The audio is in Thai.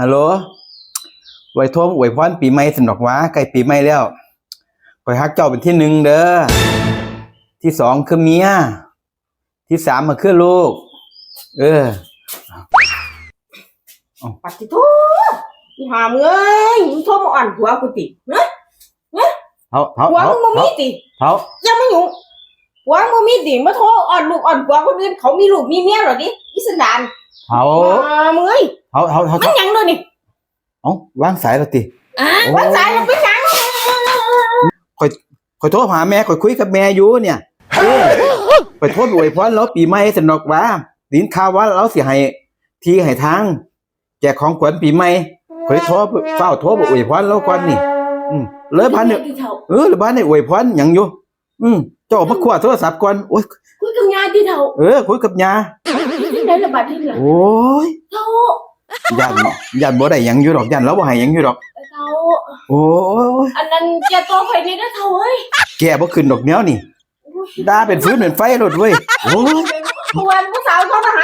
ฮัลโหลไว้โทมอวยพรปีใหม่สนอกหวาใกล้ปีใหม่แล้วคอยฮักเจ้าเป็นที่หนึ่งเด้อ ที่สองคือเมีย ที่สามมาคือลูก เออปัดทิโทอีหามเอ้ยมึงโทรมาอ่อนผัวกูติเนอะเท้าเท้าผัวเท้ามึงบ่มีติเท้าอยังไม่อยู่ผัวมึงบ่มีติมาโทรอ่อนลูกอ่อนผัวคนอื่นเขามีลูกมีเมียเหรอดิอีสันดาน เท้าหามเอ้ยเท้าเท้าเท้ามันหยังเลยนี่เอ้าวางสายแล้วติอะโอ้วันสายเราไปหยังคอยโทรหาแม่คอยคุยกับแม่อยู่เนี่ยเออคอยโทษอวยพรแล้วปีใหม่สนอกหวาดินข่าวว่าเราสิให้ที่ให้ทางแจกของขวัญปีใหม่คอยโทรเฝ้าโทรบอกอวยพรแล้วก่อนนี่อืมเลยพันเนี่ยที่เฒ่าเออหรือบ้านในอวยพรหยังอยู่ อืมเจ้ามาขวาโทรศัพท์ก่อนโอ้ยคุยกับยาที่เฒ่าเออคุยกับยาที่ไหนระบาดที่เหลือโอ้ยเฒ่ายันยันบ่ได้หยังอยู่ดอกยันแล้วบ่ให้หยังอยู่ดอกเฒ่าโอ้ยอันนั้นแกตัวไฟนี่นะเฒ่าเอ้ยแกบ่ขึ้นดอกแนวนี่ดาเป็นฟืนเป็นไฟรถเว้ยโอ้ยควรผู้สาวเขามาหา